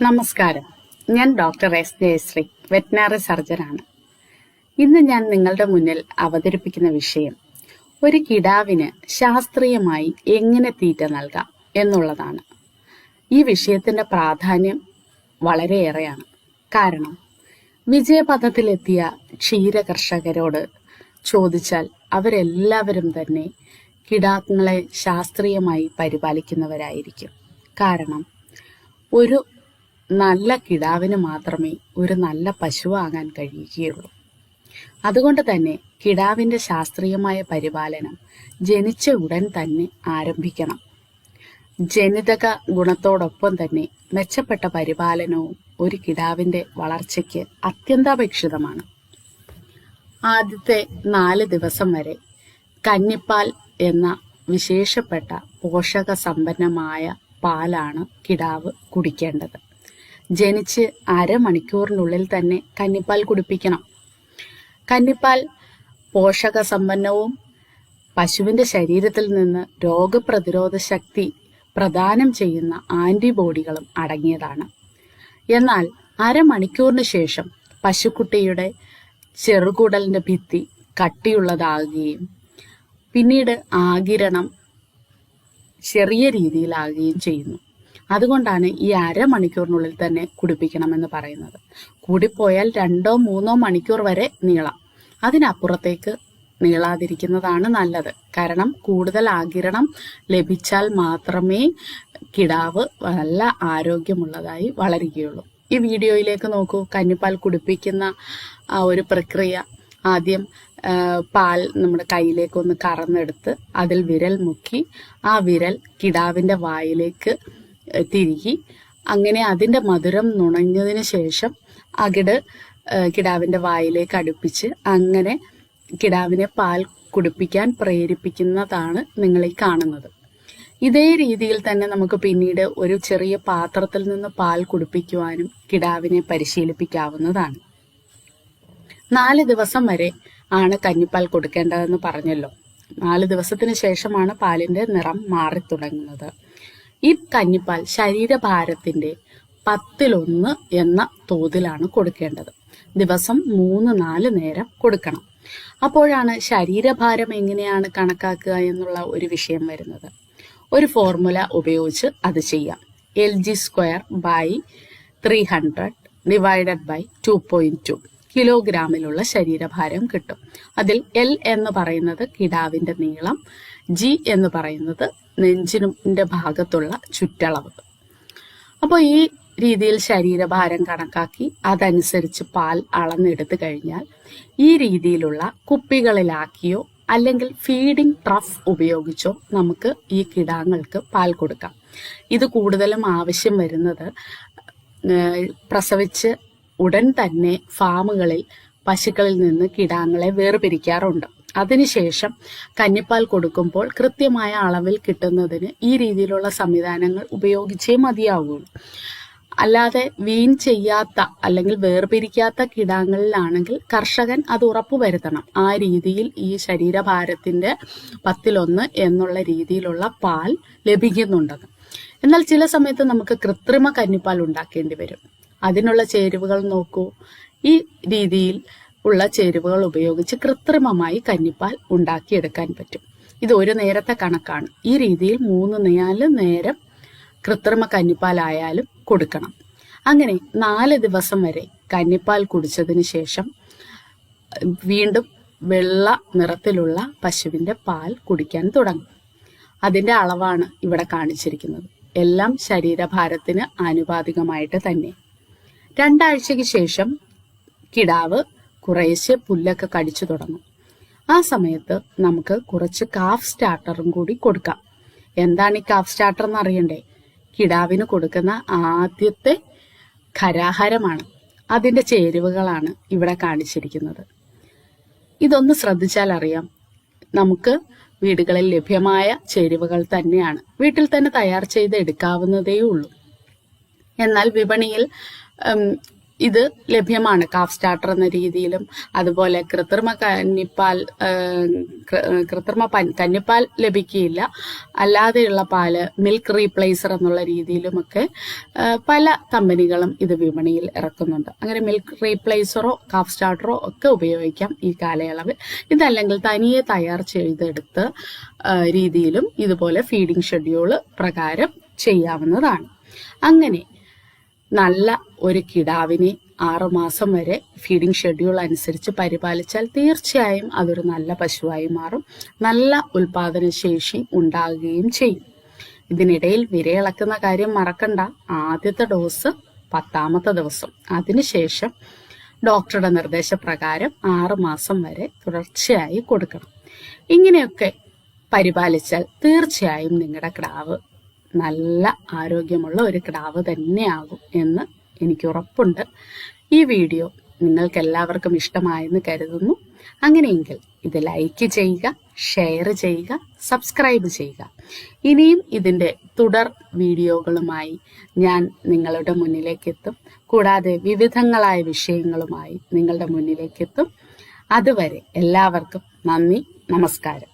നമസ്കാരം. ഞാൻ doctor S Jayasree veterinary സർജനാണ്. ഇന്ന് ഞാൻ നിങ്ങളുടെ മുന്നിൽ അവതരിപ്പിക്കുന്ന വിഷയം ഒരു കിടാവിന് ശാസ്ത്രീയമായി എങ്ങനെ തീറ്റ നൽകാം എന്നുള്ളതാണ്. ഈ വിഷയത്തിന്റെ പ്രാധാന്യം വളരെയേറെയാണ്. കാരണം വിജയപഥത്തിലെത്തിയ ക്ഷീര കർഷകരോട് ചോദിച്ചാൽ അവരെല്ലാവരും തന്നെ കിടാങ്ങളെ ശാസ്ത്രീയമായി പരിപാലിക്കുന്നവരായിരിക്കും. കാരണം ഒരു നല്ല കിടാവിന് മാത്രമേ ഒരു നല്ല പശുവാകാൻ കഴിയുകയുള്ളൂ. അതുകൊണ്ട് തന്നെ കിടാവിന്റെ ശാസ്ത്രീയമായ പരിപാലനം ജനിച്ച ഉടൻ തന്നെ ആരംഭിക്കണം. ജനിതക ഗുണത്തോടൊപ്പം തന്നെ മെച്ചപ്പെട്ട പരിപാലനവും ഒരു കിടാവിന്റെ വളർച്ചയ്ക്ക് അത്യന്താപേക്ഷിതമാണ്. ആദ്യത്തെ നാല് ദിവസം വരെ കന്നിപ്പാൽ എന്ന വിശേഷപ്പെട്ട പോഷക സമ്പന്നമായ പാലാണ് കിടാവ് കുടിക്കേണ്ടത്. ജനിച്ച് അരമണിക്കൂറിനുള്ളിൽ തന്നെ കന്നിപ്പാൽ കുടിപ്പിക്കണം. കന്നിപ്പാൽ പോഷക സമ്പന്നവും പശുവിന്റെ ശരീരത്തിൽ നിന്ന് രോഗപ്രതിരോധ ശക്തി പ്രദാനം ചെയ്യുന്ന ആന്റിബോഡികളും അടങ്ങിയതാണ്. എന്നാൽ അരമണിക്കൂറിന് ശേഷം പശുക്കുട്ടിയുടെ ചെറുകുടലിന്റെ ഭിത്തി കട്ടിയുള്ളതാകുകയും പിന്നീട് ആകിരണം ചെറിയ രീതിയിലാകുകയും ചെയ്യുന്നു. അതുകൊണ്ടാണ് ഈ അരമണിക്കൂറിനുള്ളിൽ തന്നെ കുടിപ്പിക്കണമെന്ന് പറയുന്നത്. കൂടിപ്പോയാൽ രണ്ടോ മൂന്നോ മണിക്കൂർ വരെ നീളാം. അതിനപ്പുറത്തേക്ക് നീളാതിരിക്കുന്നതാണ് നല്ലത്. കാരണം കൂടുതൽ ആകിരണം ലഭിച്ചാൽ മാത്രമേ കിടാവ് നല്ല ആരോഗ്യമുള്ളതായി വളരുകയുള്ളൂ. ഈ വീഡിയോയിലേക്ക് നോക്കൂ. കഞ്ഞിപ്പാൽ കുടിപ്പിക്കുന്ന ഒരു പ്രക്രിയ ആദ്യം പാൽ നമ്മുടെ കയ്യിലേക്ക് ഒന്ന് കറന്നെടുത്ത് അതിൽ വിരൽ മുക്കി ആ വിരൽ കിടാവിന്റെ വായിലേക്ക് തിരികി അങ്ങനെ അതിന്റെ മധുരം നുണഞ്ഞതിന് ശേഷം അകിട് കിടാവിന്റെ വായിലേക്ക് അടുപ്പിച്ച് അങ്ങനെ കിടാവിനെ പാൽ കുടിപ്പിക്കാൻ പ്രേരിപ്പിക്കുന്നതാണ് നിങ്ങൾ ഈ കാണുന്നത്. ഇതേ രീതിയിൽ തന്നെ നമുക്ക് പിന്നീട് ഒരു ചെറിയ പാത്രത്തിൽ നിന്ന് പാൽ കുടിപ്പിക്കുവാനും കിടാവിനെ പരിശീലിപ്പിക്കാവുന്നതാണ്. നാല് ദിവസം വരെ ആണ് കഞ്ഞിപ്പാൽ കൊടുക്കേണ്ടതെന്ന് പറഞ്ഞല്ലോ. നാല് ദിവസത്തിന് ശേഷമാണ് പാലിന്റെ നിറം മാറി തുടങ്ങുന്നത് ഈ കഞ്ഞിപ്പാൽ ശരീരഭാരത്തിന്റെ പത്തിലൊന്ന് എന്ന തോതിലാണ് കൊടുക്കേണ്ടത്. ദിവസം മൂന്ന് നാല് നേരം കൊടുക്കണം. അപ്പോഴാണ് ശരീരഭാരം എങ്ങനെയാണ് കണക്കാക്കുക എന്നുള്ള ഒരു വിഷയം വരുന്നത്. ഒരു ഫോർമുല ഉപയോഗിച്ച് അത് ചെയ്യാം. L G square by three hundred divided by two point two കിലോഗ്രാമിലുള്ള ശരീരഭാരം കിട്ടും. അതിൽ എൽ എന്ന് പറയുന്നത് കിടാവിന്റെ നീളം ജി എന്ന് പറയുന്നത് നെഞ്ചിന്റെ ഭാഗത്തുള്ള ചുറ്റളവ്. അപ്പോൾ ഈ രീതിയിൽ ശരീരഭാരം കണക്കാക്കി അതനുസരിച്ച് പാൽ അളന്നെടുത്തു കഴിഞ്ഞാൽ ഈ രീതിയിലുള്ള കുപ്പികളിലാക്കിയോ അല്ലെങ്കിൽ ഫീഡിംഗ് ട്രഫ് ഉപയോഗിച്ചോ നമുക്ക് ഈ കിടാങ്ങൾക്ക് പാൽ കൊടുക്കാം. ഇത് കൂടുതലും ആവശ്യം വരുന്നത് പ്രസവിച്ച് ഉടൻ തന്നെ ഫാമുകളിൽ പശുക്കളിൽ നിന്ന് കിടാങ്ങളെ വേർപിരിക്കാറുണ്ട്. അതിനുശേഷം കഞ്ഞിപ്പാൽ കൊടുക്കുമ്പോൾ കൃത്യമായ അളവിൽ കിട്ടുന്നതിന് ഈ രീതിയിലുള്ള സംവിധാനങ്ങൾ ഉപയോഗിച്ചേ മതിയാവുള്ളൂ. അല്ലാതെ വീൺ ചെയ്യാത്ത അല്ലെങ്കിൽ വേർപിരിക്കാത്ത കിടാങ്ങളിലാണെങ്കിൽ കർഷകൻ അത് ഉറപ്പുവരുത്തണം ആ രീതിയിൽ ഈ ശരീരഭാരത്തിന്റെ പത്തിലൊന്ന് എന്നുള്ള രീതിയിലുള്ള പാൽ ലഭിക്കുന്നുണ്ടെന്ന് എന്നാൽ ചില സമയത്ത് നമുക്ക് കൃത്രിമ കന്നിപ്പാൽ ഉണ്ടാക്കേണ്ടി വരും. അതിനുള്ള ചേരുവകൾ നോക്കൂ. ഈ രീതിയിൽ ഉള്ള ചേരുവകൾ ഉപയോഗിച്ച് കൃത്രിമമായി കന്നിപ്പാൽ ഉണ്ടാക്കിയെടുക്കാൻ പറ്റും. ഇത് ഒരു നേരത്തെ കണക്കാണ്. ഈ രീതിയിൽ മൂന്ന് നാല് നേരം കൃത്രിമ കന്നിപ്പാലായാലും കൊടുക്കണം. അങ്ങനെ നാല് ദിവസം വരെ കഞ്ഞിപ്പാൽ കുടിച്ചതിന് ശേഷം വീണ്ടും വെള്ള നിറത്തിലുള്ള പശുവിന്റെ പാൽ കുടിക്കാൻ തുടങ്ങും. അതിന്റെ അളവാണ് ഇവിടെ കാണിച്ചിരിക്കുന്നത്. എല്ലാം ശരീരഭാരത്തിന് ആനുപാതികമായിട്ട് തന്നെ. രണ്ടാഴ്ചയ്ക്ക് ശേഷം കിടാവ് കുറേശ്ശെ പുല്ലൊക്കെ കടിച്ചു തുടങ്ങും. ആ സമയത്ത് നമുക്ക് കുറച്ച് കാഫ് സ്റ്റാർട്ടറും കൂടി കൊടുക്കാം. എന്താണ് ഈ കാഫ് സ്റ്റാർട്ടർ എന്ന് അറിയണ്ടേ? കിടാവിന് കൊടുക്കുന്ന ആദ്യത്തെ ഖരാഹാരമാണ്. അതിന്റെ ചേരുവകളാണ് ഇവിടെ കാണിച്ചിരിക്കുന്നത്. ഇതൊന്ന് ശ്രദ്ധിച്ചാൽ അറിയാം. നമുക്ക് വീടുകളിൽ ലഭ്യമായ ചേരുവകൾ തന്നെയാണ്. വീട്ടിൽ തന്നെ തയ്യാർ ചെയ്ത് എടുക്കാവുന്നതേ ഉള്ളൂ. എന്നാൽ വിപണിയിൽ ഇത് ലഭ്യമാണ്. കാഫ് സ്റ്റാർട്ടർ എന്ന രീതിയിലും അതുപോലെ കൃത്രിമ കന്നിപ്പാൽ കൃത്രിമ കന്നിപ്പാൽ ലഭിക്കുകയില്ല അല്ലാതെയുള്ള പാൽ മിൽക്ക് റീപ്ലേസർ എന്നുള്ള രീതിയിലുമൊക്കെ പല കമ്പനികളും ഇത് വിപണിയിൽ ഇറക്കുന്നുണ്ട്. അങ്ങനെ മിൽക്ക് റീപ്ലേസറോ കാഫ് സ്റ്റാർട്ടറോ ഒക്കെ ഉപയോഗിക്കാം ഈ കാലയളവിൽ. ഇതല്ലെങ്കിൽ തനിയെ തയ്യാർ ചെയ്തെടുത്ത് രീതിയിലും ഇതുപോലെ ഫീഡിംഗ് ഷെഡ്യൂൾ പ്രകാരം ചെയ്യാവുന്നതാണ്. അങ്ങനെ നല്ല ഒരു കിടാവിനെ ആറുമാസം വരെ ഫീഡിംഗ് ഷെഡ്യൂൾ അനുസരിച്ച് പരിപാലിച്ചാൽ തീർച്ചയായും അതൊരു നല്ല പശുവായി മാറും. നല്ല ഉൽപാദനശേഷി ഉണ്ടാകുകയും ചെയ്യും. ഇതിനിടയിൽ വിരയിളക്കുന്ന കാര്യം മറക്കണ്ട. ആദ്യത്തെ ഡോസ് പത്താമത്തെ ദിവസം. അതിനുശേഷം ഡോക്ടറുടെ നിർദ്ദേശപ്രകാരം ആറുമാസം വരെ തുടർച്ചയായി കൊടുക്കണം. ഇങ്ങനെയൊക്കെ പരിപാലിച്ചാൽ തീർച്ചയായും നിങ്ങളുടെ കിടാവ് നല്ല ആരോഗ്യമുള്ള ഒരു കിടാവ് തന്നെയാകും എന്ന് എനിക്ക് ഉറപ്പുണ്ട്. ഈ വീഡിയോ നിങ്ങൾക്ക് എല്ലാവർക്കും ഇഷ്ടമായെന്ന് കരുതുന്നു. അങ്ങനെയെങ്കിൽ ഇത് ലൈക്ക് ചെയ്യുക ഷെയർ ചെയ്യുക സബ്സ്ക്രൈബ് ചെയ്യുക. ഇനിയും ഇതിന്റെ തുടർ വീഡിയോകളുമായി ഞാൻ നിങ്ങളുടെ മുന്നിലേക്ക് എത്തും കൂടാതെ വിവിധങ്ങളായ വിഷയങ്ങളുമായി നിങ്ങളുടെ മുന്നിലേക്ക് എത്തും അതുവരെ എല്ലാവർക്കും നന്ദി നമസ്കാരം.